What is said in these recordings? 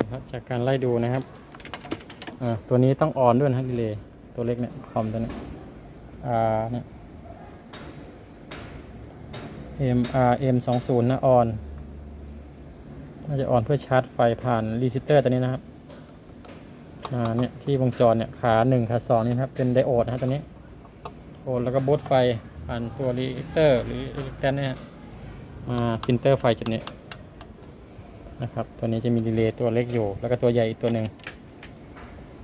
คครับ จากการไล่ดูนะครับตัวนี้ต้องออนด้วยนะรีเลย์ตัวเล็กเนี่ยคอมตัวนี้อ่าเนี่ย M R M 2 0นะออนน่าจะออนเพื่อชาร์จไฟผ่านรีซิสเตอร์ตัวนี้นะครับอ่าเนี่ยที่วงจรเนี่ยขาหนึ่งขาสองนี่นะครับเป็นไดโอดนะตัวนี้โอดแล้วก็บูตไฟผ่านตัวรีซิสเตอร์หรืออิเล็กแตนเนี่ยมาฟิลเตอร์ไฟจุดนี้ นะครับ ตัวนี้จะมีดีเลย์ตัวเล็กอยู่ แล้วก็ตัวใหญ่อีกตัวหนึ่ง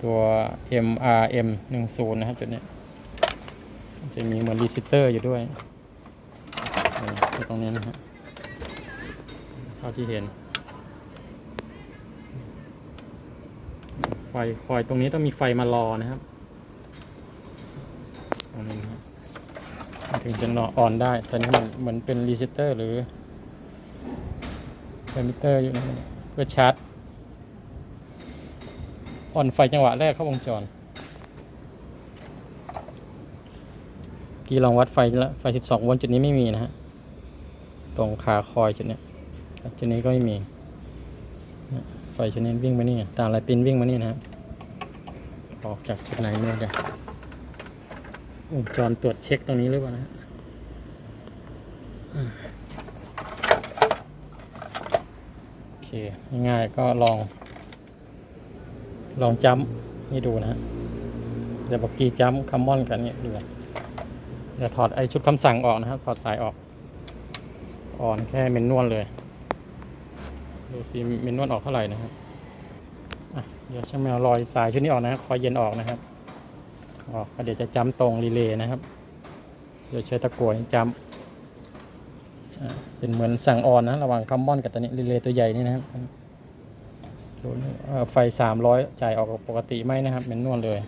ตัว M R M 1 0นะครับจุดนี้ จะมีเหมือนรีซิสเตอร์อยู่ด้วยตรงนี้นะฮะเท่าที่เห็น ไฟคอยตรงนี้ต้องมีไฟมารอนะครับ ตรงนี้นะถึงจะนอออนได้ ตอนนี้มันเหมือนเป็นรีเซตเตอร์หรือ เป็นมิเตอร์อยู่นะเพื่อชาร์จออนไฟจังหวะแรกเข้าวงจรกี่ลองวัดไฟแล้วไฟ 12 โวลต์จุดนี้ไม่มีนะฮะ ตรงขาคอยจุดเนี้ยจุดนี้ก็ไม่มี ไฟจุดนี้วิ่งมานี่ตามลายปินวิ่งมานี่นะฮะ ออกจากจุดไหนไม่รู้จะวงจรตรวจเช็คตรงนี้หรือเปล่านะฮะอ่าโอ เคง่ายๆก็ลอง ลองจัมนี่ดูนะฮะเดี๋ยวบอกกีจัมคัมมอนกันเนี่ยดูเดี๋ยวถอดไอชุดคำสั่งออกนะครับถอดสายออกอ่อนแค่เมนนวลเลย ดูซิเมนนวลออกเท่าไหร่นะครับอะเดี๋ยวช่างแมวรอยสายชุดนี้ออกนะครับคอยเย็นออกนะครับออกก็เดี๋ยวจะจ้ำตรงรีเลย์นะครับ เดี๋ยวใช้ตะกั่วจ้ำ เป็นเหมือนสั่งออนนะ ระหว่างคัมมอนกับตัวนี้รีเลย์ตัวใหญ่นี่นะครับดูนี่เอ่อไฟสามร้อยจ่ายออกปกติไหมนะครับเมนนวลเลย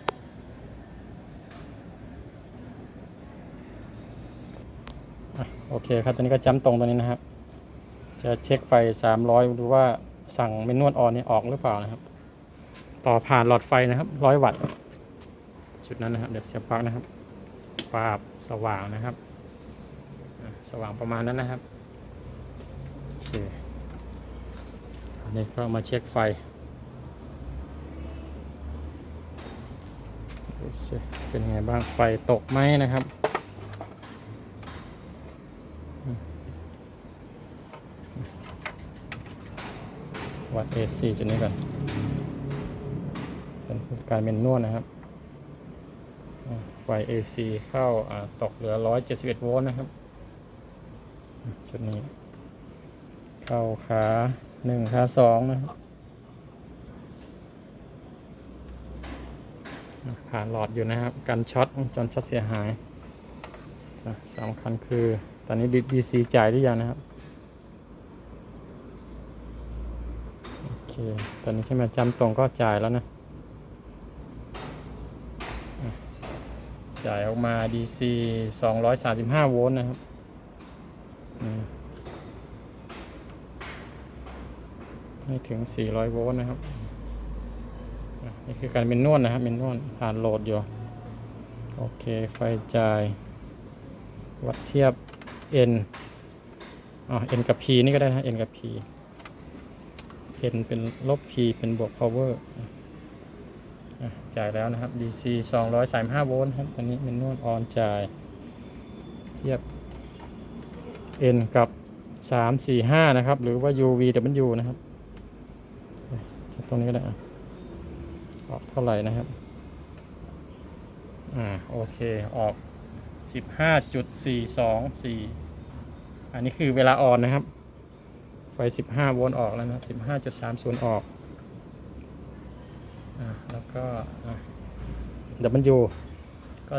อโอเคครับตอนนี้ก็จ้ำตรงตัวนี้นะครับ จะเช็คไฟ 300 ดูว่าสั่งเมนนวลออนนี่ออกหรือเปล่านะครับ ต่อผ่านหลอดไฟนะครับ 100 วัตต์ จุดนั้นนะครับ เดี๋ยวเสียบปลั๊กนะครับปาบสว่างนะครับ สว่างประมาณนั้นนะครับโอเคอันนี้ก็มาเช็คไฟดูสิเป็นไงบ้างไฟตกไหมนะครับวัด AC จุดนี้ก่อน เป็นการเป็นนวดนะครับ ไฟ AC เข้าอ่าตกเหลือ 171 โวลต์นะครับ จุดนี้ เข้าขาหนึ่งขาสองนะครับอ่าผ่านหลอดอยู่นะครับ กันช็อตจนช็อตเสียหายสำคัญคือ ตอนนี้ DC จ่ายหรือยังนะครับ โอเค ตอนนี้ขึ้นมาจำตรงก็จ่ายแล้วนะ จ่ายออกมา DC 235 โวลต์นะครับ ไม่ถึง 400 โวลต์นะครับ นี่คือการเป็นนวดนะครับเป็นนวดผ่านโหลดอยู่ โอเค ไฟจ่าย วัดเทียบ N อ๋อ N กับ P นี่ก็ได้นะ N กับ P N เป็นลบ P เป็นบวก power จ่ายแล้วนะครับ DC 235 โวลต์ครับตอนนี้เป็นนวดออนจ่าย เทียบ N กับ 345 นะครับ หรือว่า UVW นะครับตรงนี้ก็ได้ออกเท่าไหร่นะครับ อ่า โอเค ออก 15.424 อันนี้คือเวลาออนนะครับ ไฟ 15 โวลต์ออกแล้วนะ 15.30 ออก อ่า แล้วก็อ่า W ก็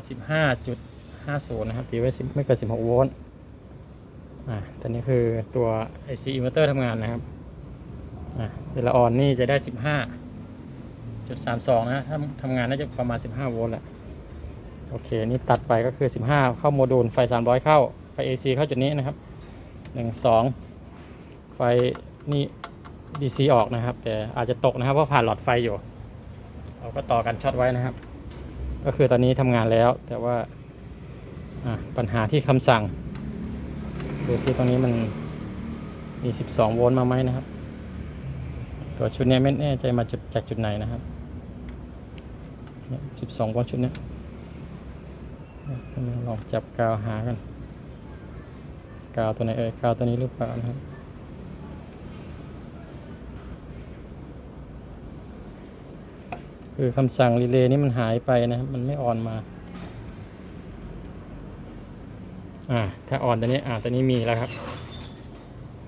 15.50 นะครับตีไว้10ไม่เกิน16 โวลต์ อ่าตอนนี้คือตัว IC inverter ทำงานนะครับ อ่าเวลออนนี่จะได้ 15.32 นะถ้าทำงานน่าจะประมาณ 15 โวลต์แหละ โอเค นี่ตัดไปก็คือ 15 เข้าโมดูล ไฟ 300 เข้า ไฟ AC เข้าจุดนี้นะครับ 1 2 ไฟนี่ DC ออกนะครับ แต่อาจจะตกนะครับ เพราะผ่านหลอดไฟอยู่ เราก็ต่อกันช็อตไว้นะครับ ก็คือตอนนี้ทำงานแล้ว แต่ว่าอะปัญหาที่คำสั่ง ดูซิตรงนี้มันมี 12 โวลต์มาไหมนะครับ ตัวชุดนี้ไม่แน่ใจมาจากจากจุดไหนนะครับสิบสองโวลต์ชุดนี้ลองจับกาวหากัน กาวตัวไหนเอ่ยกาวตัวนี้หรือเปล่านะครับคือคำสั่งรีเลย์นี่มันหายไปนะครับ มันไม่ออนมา อ่า ถ้าอ่อนตัวนี้ อ่า ตัวนี้มีแล้วครับ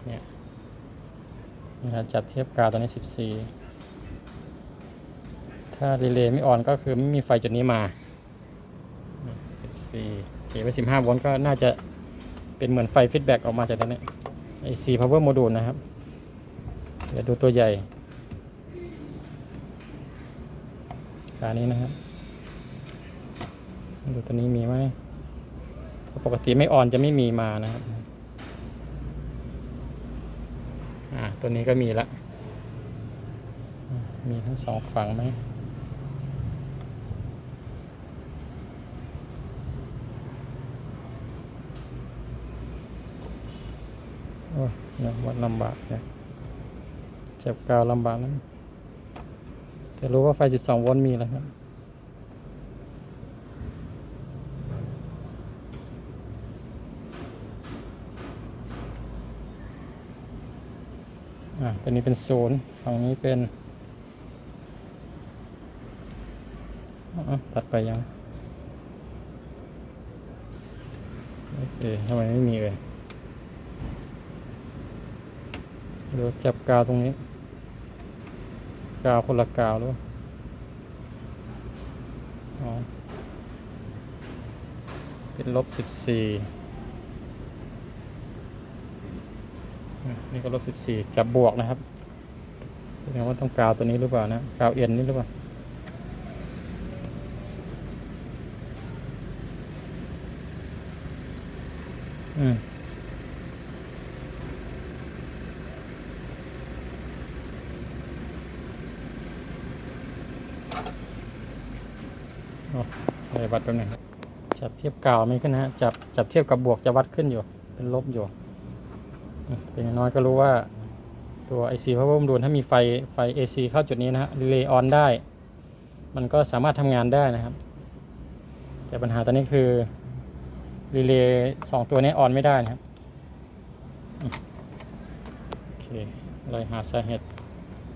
เนี่ยนะครับจับเทียบกาวตัวนี้14ถ้ารีเลย์ไม่อ่อนก็คือไม่มีไฟจุดนี้มา14เขียนไว้15โวลต์ก็น่าจะเป็นเหมือนไฟฟีดแบ็กออกมาจากตัวนี้ไอซี power module นะครับ เดี๋ยวดูตัวใหญ่ขานี้นะครับ ดูตัวนี้มีไหม ปกติไม่ออนจะไม่มีมานะครับอ่าตัวนี้ก็มีละ มีทั้งสองฝั่งไหมโอ้ยวัดลำบากเนี่ยเจ็บกาวลำบากนะแต่รู้ว่าไฟ 12 โวลต์มีแล้วครับ อ่าตัวนี้เป็นศูนย์ฝั่งนี้เป็นอ๋อตัดไปยัง โอเคทำไมไม่มีเลยเดี๋ยวจับกาวตรงนี้ กาวคนละกาวหรือเล่าอ๋อเป็นลบสิบสี่ นี่ก็ลบสิบสี่จับบวกนะครับแสดงว่าต้องกาวตัวนี้หรือเปล่านะกาวเอ็นนี่หรือเปล่าอืมโอ้ยวัดแป๊บหนึงจับเทียบกาวไม่ขึ้นนะฮะ จับจับเทียบกับบวกจะวัดขึ้นอยู่ เป็นลบอยู่ เป็นน้อยก็รู้ว่าตัว IC power module ถ้ามีไฟไฟ AC เข้าจุดนี้นะฮะ relay on ได้ มันก็สามารถทำงานได้นะครับ แต่ปัญหาตอนนี้คือ relay สองตัวนี้ออนไม่ได้นะครับโอเคเลยหาสาเหตุ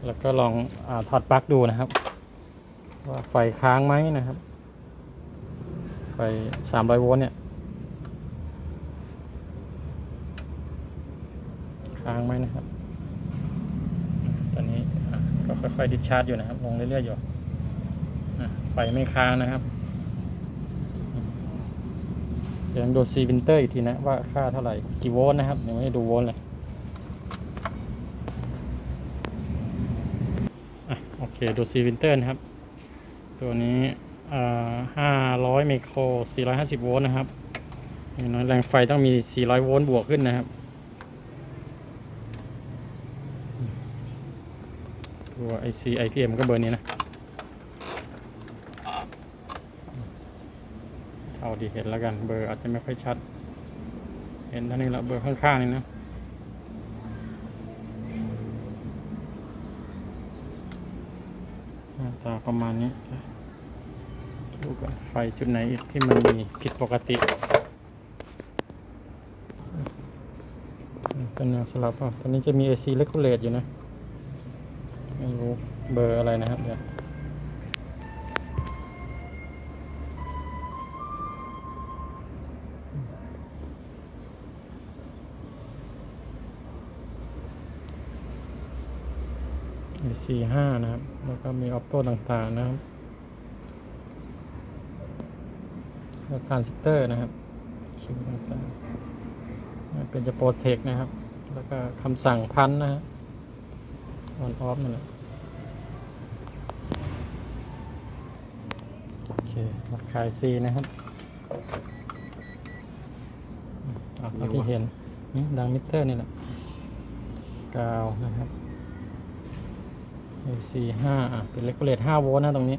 แล้วก็ลองอถอดปลั๊กดูนะครับ ว่าไฟค้างไหมนะครับ ไฟ 300 โวลต์เนี่ย ค้างไหมนะครับ ตอนนี้อ่ะก็ค่อยๆดิชาร์จอยู่นะครับ ลงเรื่อยๆอยู่อะไฟไม่ค้างนะครับ เดี๋ยวดูซีวินเตอร์อีกทีนะ ว่าค่าเท่าไหร่ กี่โวลต์นะครับยังไม่ได้ดูโวลต์เลยอโอเค ดูซีวินเตอร์นะครับ ตัวนี้ห้าร้อยไมโครสี่ร้อยห้าสิบโวลต์นะครับน้อยแรงไฟต้องมีสี่ร้อยโวลต์บวกขึ้นนะครับ ตัว IC IPM ก็เบอร์นี้นะเอาดีเห็นแล้วกันเบอร์อาจจะไม่ค่อยชัด เห็นเท่านี้ละเบอร์ข้างๆนี่นะหน้าตาประมาณนี้ดูกันไฟจุดไหนอีกที่มันมีผิดปกติเป็นแนวสลับอะตอนนี้จะมี AC regulate อยู่นะ เบอร์อะไรนะครับเดี๋ยวสี่ห้านะครับ แล้วก็มีออปโต้ต่างๆนะครับแล้วทรานซิสเตอร์นะครับ คิวต่างๆเป็นจะโปรเทคนะครับ แล้วก็คำสั่งพันนะฮะออนออฟนั่นแหละ โอเควัดขายซีนะครับอะเอาที่เห็นนี่ดังมิเตอร์นี่แหละกาวนะครับ AC ห้าอะเป็นเลกเลตห้าโวลต์นะตรงนี้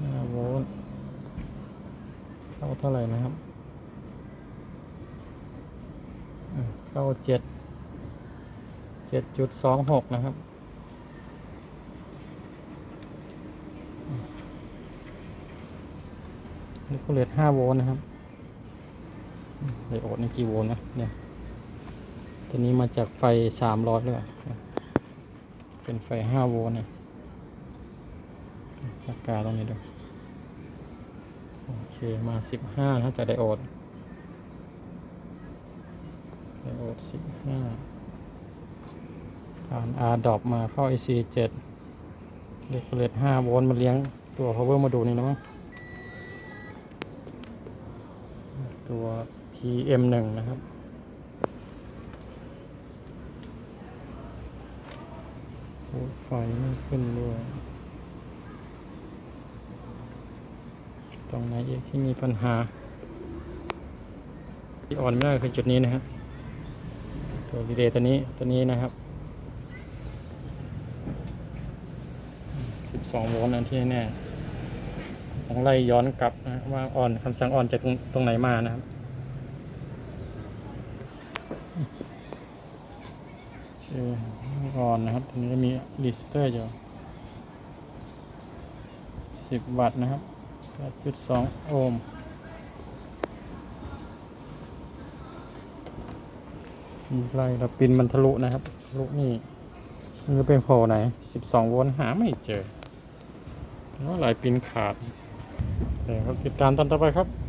ห้าโวลต์เข้าเท่าไหร่นะครับเข้าเจ็ดเจ็ดจุดสองหกนะครับ นี่ ก็เลตห้าโวลต์นะครับไดโอดนี่กี่โวลต์นะเนี่ยตัวนี้มาจากไฟสามร้อยเลยอะเป็นไฟห้าโวลต์นี่ยจักกาตรงนี้ดูโอเคมาสิบห้านะจากไดโอดไดโอดสิบห้าผ่าน R ดอปมาเข้า IC เจ็ดเลขเลตห้าโวลต์มาเลี้ยงตัว power มาดูนี่นะมั้ง ตัว PM หนึ่งนะครับ ไฟไม่ขึ้นด้วย ตรงไหนอีกที่มีปัญหา ที่อ่อนไม่ได้คือจุดนี้นะครับ ตัวรีเลย์ตัวนี้ตัวนี้นะครับ 12 โวลต์อันที่แน่ ต้องไล่ย้อนกลับนะว่าอ่อนคำสั่งอ่อนจากตรงตรงไหนมานะครับโอเคอ่อนนะครับตรงนี้มีรีสเตอร์อยู่10วัตต์นะครับ8.2โอห์มมีไรเราปินมันทะลุนะครับทะลุนี่มันจะเป็นโผล่ไหน 12 โวลต์หาไม่เจอแล้วหลายปินขาด เดี๋ยวครับติดตามตอนต่อไปครับ